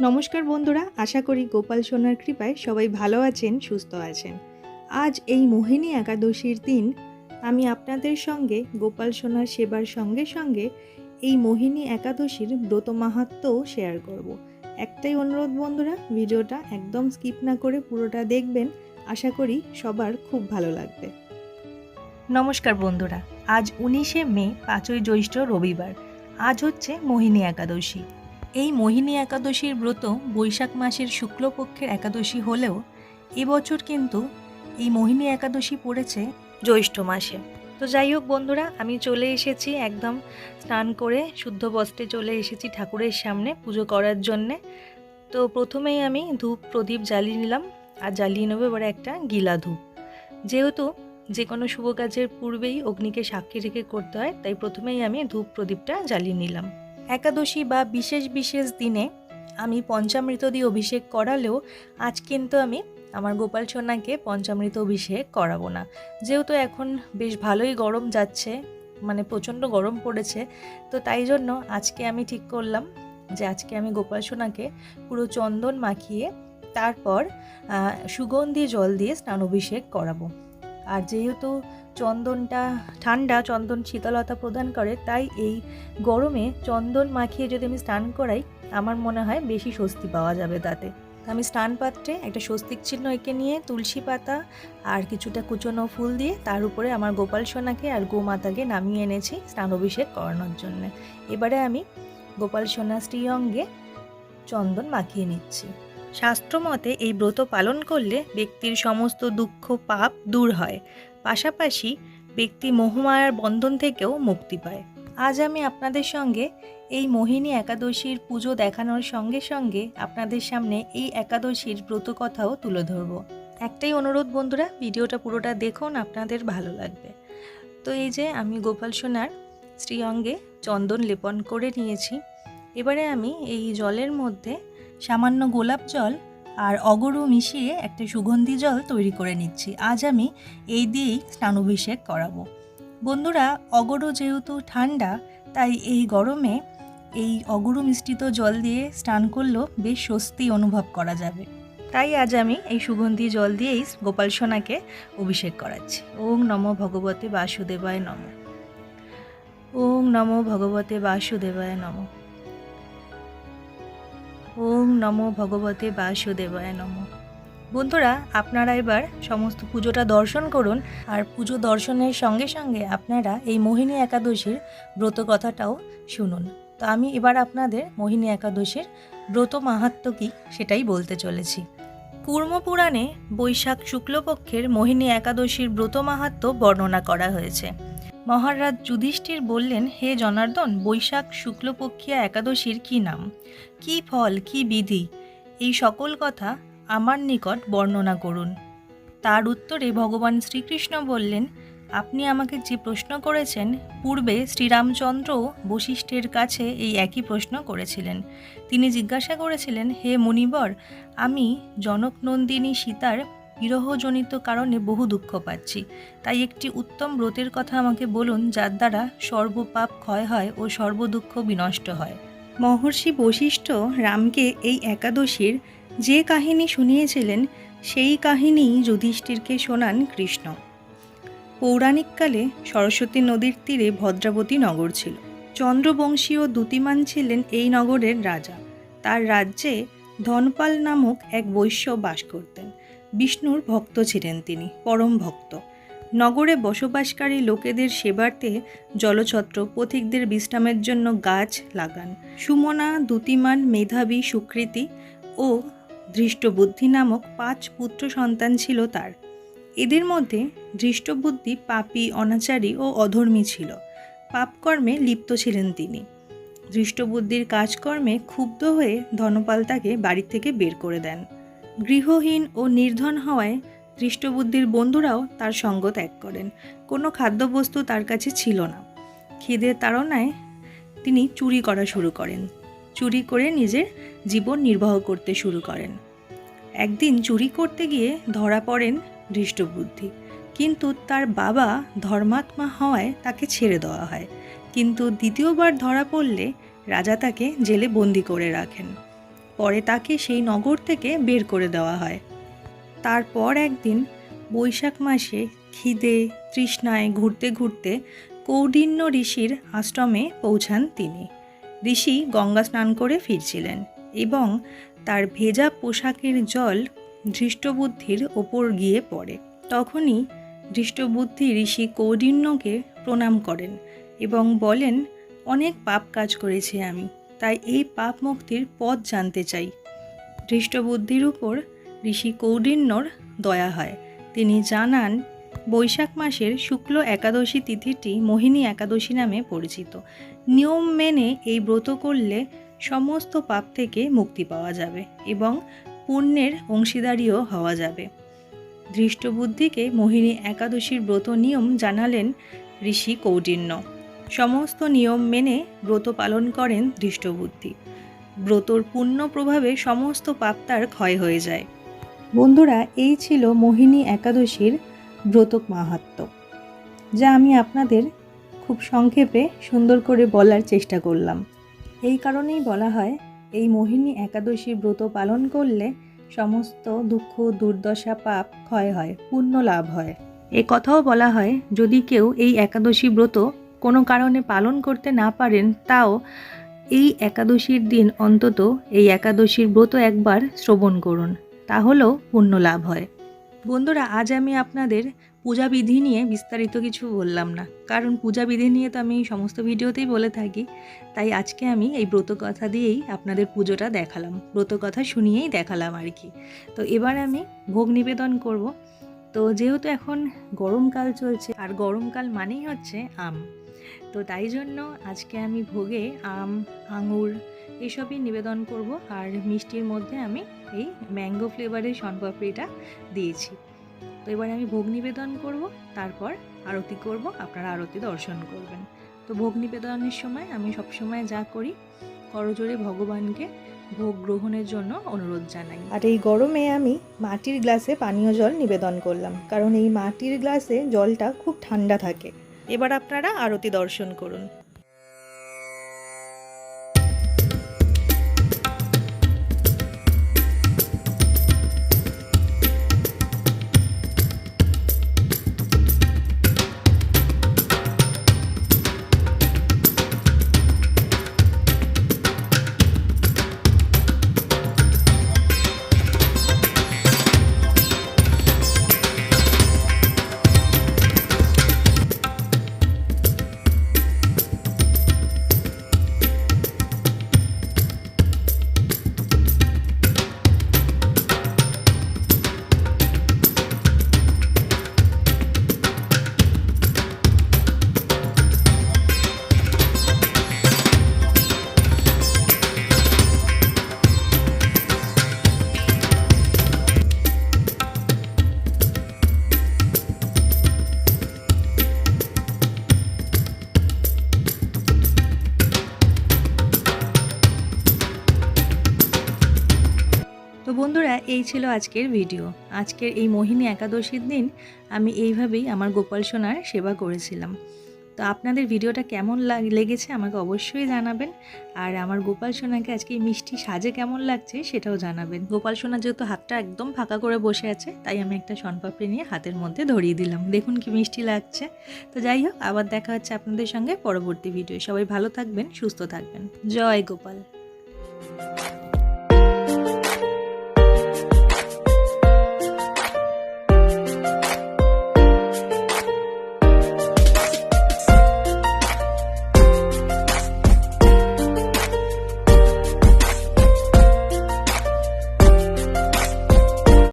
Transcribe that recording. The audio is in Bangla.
নমস্কার বন্ধুরা, আশা করি গোপাল সোনার কৃপায় সবাই ভালো আছেন, সুস্থ আছেন। আজ এই মোহিনী একাদশীর দিন আমি আপনাদের সঙ্গে, গোপাল সোনার সেবার সঙ্গে সঙ্গে এই মোহিনী একাদশীর ব্রত মাহাত্ম্যও শেয়ার করব। একটাই অনুরোধ বন্ধুরা, ভিডিওটা একদম স্কিপ না করে পুরোটা দেখবেন, আশা করি সবার খুব ভালো লাগবে। নমস্কার বন্ধুরা, আজ উনিশে মে, পাঁচই জ্যৈষ্ঠ রবিবার। আজ হচ্ছে মোহিনী একাদশী। এই মোহিনী একাদশীর ব্রত বৈশাখ মাসের শুক্লপক্ষের একাদশী হলেও এবছর কিন্তু এই মোহিনী একাদশী পড়েছে জ্যৈষ্ঠ মাসে। তো যাই হোক বন্ধুরা, আমি চলে এসেছি একদম স্নান করে শুদ্ধ বস্ত্রে চলে এসেছি ঠাকুরের সামনে পুজো করার জন্যে। তো প্রথমেই আমি ধূপ প্রদীপ জ্বালিয়ে নিলাম আর জ্বালিয়ে নেব এবারে একটা গিলা ধূপ। যেহেতু যে কোনো শুভ কাজের পূর্বেই অগ্নিকে সাক্ষী রেখে করতে হয়, তাই প্রথমেই আমি ধূপ প্রদীপটা জ্বালিয়ে নিলাম। একাদশী বা বিশেষ বিশেষ দিনে আমি পঞ্চামৃত দিয়ে অভিষেক করালেও আজ কিন্তু আমি আমার গোপাল সোনাকে পঞ্চামৃত অভিষেক করাবো না। যেহেতু এখন বেশ ভালোই গরম যাচ্ছে মানে প্রচণ্ড গরম পড়েছে, তো তাই জন্য আজকে আমি ঠিক করলাম যে আজকে আমি গোপাল সোনাকে পুরো চন্দন মাখিয়ে তারপর সুগন্ধি জল দিয়ে স্নান অভিষেক করাবো। আর যেহেতু চন্দনটা ঠান্ডা, চন্দন শীতলতা প্রদান করে, তাই এই গরমে চন্দন মাখিয়ে যদি আমি স্নান করাই, আমার মনে হয় বেশি স্বস্তি পাওয়া যাবে তাতে। আমি স্নান পাত্রে একটা স্বস্তিক চিহ্ন এঁকে নিয়ে তুলসী পাতা আর কিছুটা কুচনো ফুল দিয়ে তার উপরে আমার গোপাল সোনাকে আর গোমাতাকে নামিয়ে এনেছি স্নান অভিষেক করানোর জন্য। এবারে আমি গোপাল সোনা শ্রীঅঙ্গে চন্দন মাখিয়ে নিচ্ছি। শাস্ত্রমতে এই ব্রত পালন করলে ব্যক্তির সমস্ত দুঃখ, পাপ দূর হয়। পাশাপাশি ব্যক্তি মোহমায়ার বন্ধন থেকেও মুক্তি পায়। আজ আমি আপনাদের সঙ্গে এই মোহিনী একাদশীর পুজো দেখানোর সঙ্গে সঙ্গে আপনাদের সামনে এই একাদশীর ব্রত কথাও তুলে ধরব। একটাই অনুরোধ বন্ধুরা, ভিডিওটা পুরোটা দেখুন, আপনাদের ভালো লাগবে। তো এই যে আমি গোপাল সোনার শ্রীঅঙ্গে চন্দন লেপন করে নিয়েছি। এবারে আমি এই জলের মধ্যে সামান্য গোলাপ জল আর অগরু মিশিয়ে একটা সুগন্ধি জল তৈরি করে নিচ্ছি। আজ আমি এই দিয়েই স্নানাভিষেক করাবো। বন্ধুরা, অগরু যেহেতু ঠান্ডা, তাই এই গরমে এই অগরু মিশ্রিত জল দিয়ে স্নান করলেও বেশ স্বস্তি অনুভব করা যাবে। তাই আজ আমি এই সুগন্ধি জল দিয়েই গোপাল সোনাকে অভিষেক করাচ্ছি। ওং নমো ভগবতে বাসুদেবায় নম। ওং নমো ভগবতে বাসুদেবায় নম। ওং নমো ভগবতে বাসুদেবায় নম। বন্ধুরা, আপনারা এবার সমস্ত পুজোটা দর্শন করুন আর পুজো দর্শনের সঙ্গে সঙ্গে আপনারা এই মোহিনী একাদশীর ব্রত কথাটাও শুনুন। তো আমি এবার আপনাদের মোহিনী একাদশীর ব্রত মাহাত্ম্য কী সেটাই বলতে চলেছি। কুর্মপুরাণে বৈশাখ শুক্লপক্ষের মোহিনী একাদশীর ব্রত মাহাত্ম্য বর্ণনা করা হয়েছে। মহারাজ যুধিষ্ঠির বললেন, হে জনার্দন, বৈশাখ শুক্লপক্ষিয়া একাদশীর কী নাম? কী ফল, কি বিধি? এই সকল কথা আমার নিকট বর্ণনা করুন। তার উত্তরে ভগবান শ্রীকৃষ্ণ বললেন, আপনি আমাকে যে প্রশ্ন করেছেন, পূর্বে শ্রীরামচন্দ্রও বশিষ্ঠের কাছে এই একই প্রশ্ন করেছিলেন। তিনি জিজ্ঞাসা করেছিলেন, হে মুনিবর, আমি জনকনন্দিনী সীতার বিরহজনিত কারণে বহু দুঃখ পাচ্ছি। তাই একটি উত্তম ব্রতের কথা আমাকে বলুন, যার দ্বারা সর্বপাপ ক্ষয় হয় ও সর্বদুঃখ বিনষ্ট হয়। মহর্ষি বশিষ্ঠ রামকে এই একাদশীর যে কাহিনী শুনিয়েছিলেন, সেই কাহিনীই যুধিষ্ঠিরকে শোনান কৃষ্ণ। পৌরাণিককালে সরস্বতী নদীর তীরে ভদ্রাবতী নগর ছিল। চন্দ্রবংশীয় দ্যুতিমান ছিলেন এই নগরের রাজা। তার রাজ্যে ধনপাল নামক এক বৈশ্য বাস করতেন। বিষ্ণুর ভক্ত ছিলেন তিনি, পরম ভক্ত। নগরে বসবাসকারী লোকেদের সেবার্থে জলছত্র পথিকদের বিশ্রামের জন্য গাছ লাগান। সুমনা দ্যুতিমান মেধাবী, সুকৃতি ও ধৃষ্টবুদ্ধি নামক পাঁচ পুত্র সন্তান ছিল তার। এদের মধ্যে ধৃষ্টবুদ্ধি পাপী, অনাচারী ও অধর্মী ছিল। পাপকর্মে লিপ্ত ছিলেন তিনি। ধৃষ্টবুদ্ধির কাজকর্মে ক্ষুব্ধ হয়ে ধনপাল তাকে বাড়ি থেকে বের করে দেন। গৃহহীন ও নির্ধন হওয়ায় দৃষ্টবুদ্ধির বন্ধুরাও তার সঙ্গ ত্যাগ করেন। কোনো খাদ্যবস্তু তার কাছে ছিল না। খিদের তাড়নায় তিনি চুরি করা শুরু করেন। চুরি করে নিজের জীবন নির্বাহ করতে শুরু করেন। একদিন চুরি করতে গিয়ে ধরা পড়েন দৃষ্টবুদ্ধি। কিন্তু তার বাবা ধর্মাত্মা হওয়ায় তাকে ছেড়ে দেওয়া হয়। কিন্তু দ্বিতীয়বার ধরা পড়লে রাজা তাকে জেলে বন্দি করে রাখেন। পরে তাকে সেই নগর থেকে বের করে দেওয়া হয়। তারপর একদিন বৈশাখ মাসে খিদে, তৃষ্ণায় ঘুরতে ঘুরতে কৌডিন্য ঋষির আশ্রমে পৌঁছান তিনি। ঋষি গঙ্গা স্নান করে ফিরছিলেন এবং তার ভেজা পোশাকের জল ধৃষ্টবুদ্ধির ওপর গিয়ে পড়ে। তখনই ধৃষ্টবুদ্ধি ঋষি কৌডিন্যকে প্রণাম করেন এবং বলেন, অনেক পাপ কাজ করেছি আমি। তাই এই পাপ মুক্তির পথ জানতে চাই। ধৃষ্টবুদ্ধির উপর ঋষি কৌডিন্যর দয়া হয়। তিনি জানান, বৈশাখ মাসের শুক্ল একাদশী তিথিটি মোহিনী একাদশী নামে পরিচিত। নিয়ম মেনে এই ব্রত করলে সমস্ত পাপ থেকে মুক্তি পাওয়া যাবে এবং পুণ্যের অংশীদারিও হওয়া যাবে। ধৃষ্টবুদ্ধিকে মোহিনী একাদশীর ব্রত নিয়ম জানালেন ঋষি কৌডিন্য। সমস্ত নিয়ম মেনে ব্রত পালন করেন ধৃষ্টবুদ্ধি ব্রতর পুণ্য প্রভাবে সমস্ত পাপ তার ক্ষয় হয়ে যায়। বন্ধুরা, এই ছিল মোহিনী একাদশীর ব্রতক মাহাত্ম্য যা আমি আপনাদের খুব সংক্ষেপে সুন্দর করে বলার চেষ্টা করলাম। এই কারণেই বলা হয়, এই মোহিনী একাদশীর ব্রত পালন করলে সমস্ত দুঃখ, দুর্দশা, পাপ ক্ষয় হয় পুণ্য লাভ হয়। এ কথাও বলা হয়, যদি কেউ এই একাদশী ব্রত কোনো কারণে পালন করতে না পারেন, তাও এই একাদশীর দিন অন্তত এই একাদশীর ব্রত একবার শ্রবণ করুন, তাহলেও পুণ্য লাভ হয়। বন্ধুরা, আজ আমি আপনাদের পূজা বিধি নিয়ে বিস্তারিত কিছু বললাম না, কারণ পূজা বিধি নিয়ে তো আমি সমস্ত ভিডিওতেই বলে থাকি, তাই আজকে আমি এই ব্রত কথা দিয়েই আপনাদের পুজোটা দেখালাম, ব্রত কথা শুনিয়েই দেখালাম আর কি। তো এবার আমি ভোগ নিবেদন করব। তো যেহেতু এখন গরমকাল চলছে, আর গরমকাল মানেই হচ্ছে আম তো তাই জন্য আজকে আমি ভোগে, আম, আঙুর এসবই নিবেদন করব আর মিষ্টির মধ্যে আমি এই ম্যাঙ্গো ফ্লেভারের শনপাপড়িটা দিয়েছি। তো এবার আমি ভোগ নিবেদন করব, তারপর আরতি করব, আপনারা আরতি দর্শন করবেন। তো ভোগ নিবেদনের সময় আমি সবসময় যা করি করজোরে ভগবানকে ভোগ গ্রহণের জন্য অনুরোধ জানাই। আর এই গরমে আমি মাটির গ্লাসে পানীয় জল নিবেদন করলাম, কারণ এই মাটির গ্লাসে জলটা খুব ঠান্ডা থাকে। এবার আপনারা আরতি দর্শন করুন। বন্ধুরা, এই ছিল আজকের ভিডিও। আজকের এই মোহিনী একাদশীর দিন আমি এইভাবেই আমার গোপাল সোনার সেবা করেছিলাম। তো আপনাদের ভিডিওটা কেমন লাগ- লেগেছে আমাকে অবশ্যই জানাবেন। আর আমার গোপাল সোনাকে আজকে এই মিষ্টি সাজে কেমন লাগছে সেটাও জানাবেন। গোপাল সোনা যেহেতু হাতটা একদম ফাঁকা করে বসে আছে, তাই আমি একটা শনপাপড়ি নিয়ে হাতের মধ্যে ধরিয়ে দিলাম। দেখুন কি মিষ্টি লাগছে। তো যাই হোক, আবার দেখা হচ্ছে আপনাদের সঙ্গে পরবর্তী ভিডিও। সবাই ভালো থাকবেন, সুস্থ থাকবেন। জয় গোপাল।